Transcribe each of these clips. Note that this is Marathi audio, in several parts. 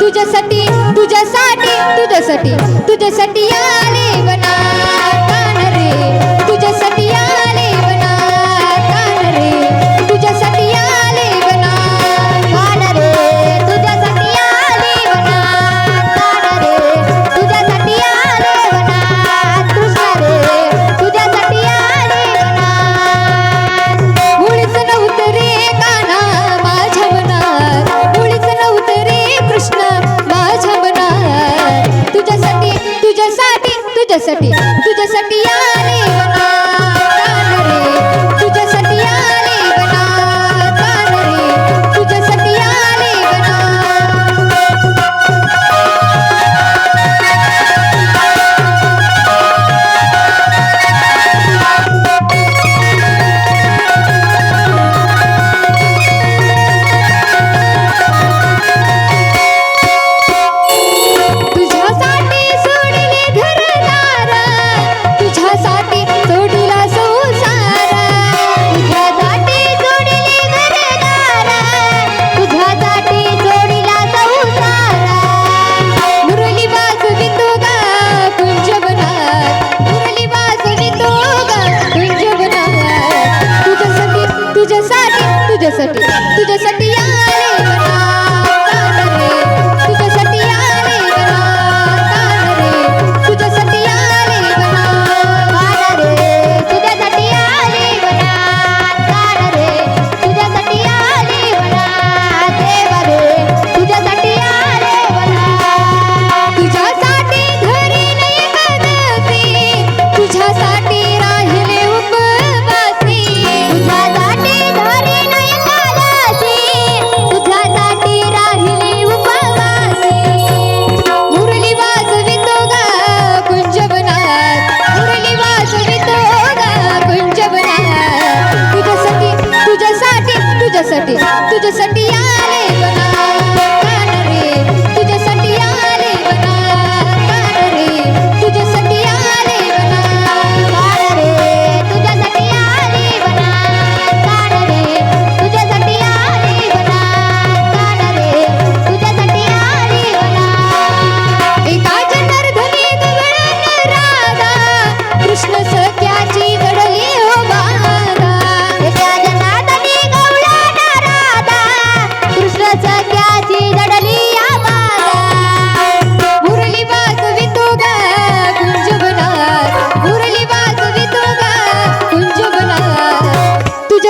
तुझ्यासाठी तुझ्यासाठी तुझ्यासाठी आले तुझ्यासाठी तुझ्यासाठी तुझ्यासाठी आले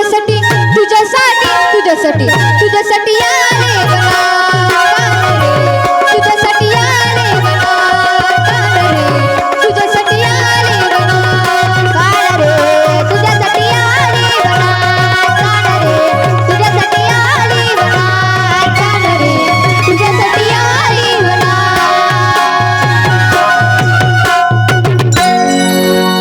तुझ्यासाठी तुझ्यासाठी तुझ्यासाठी तुझ्यासाठी या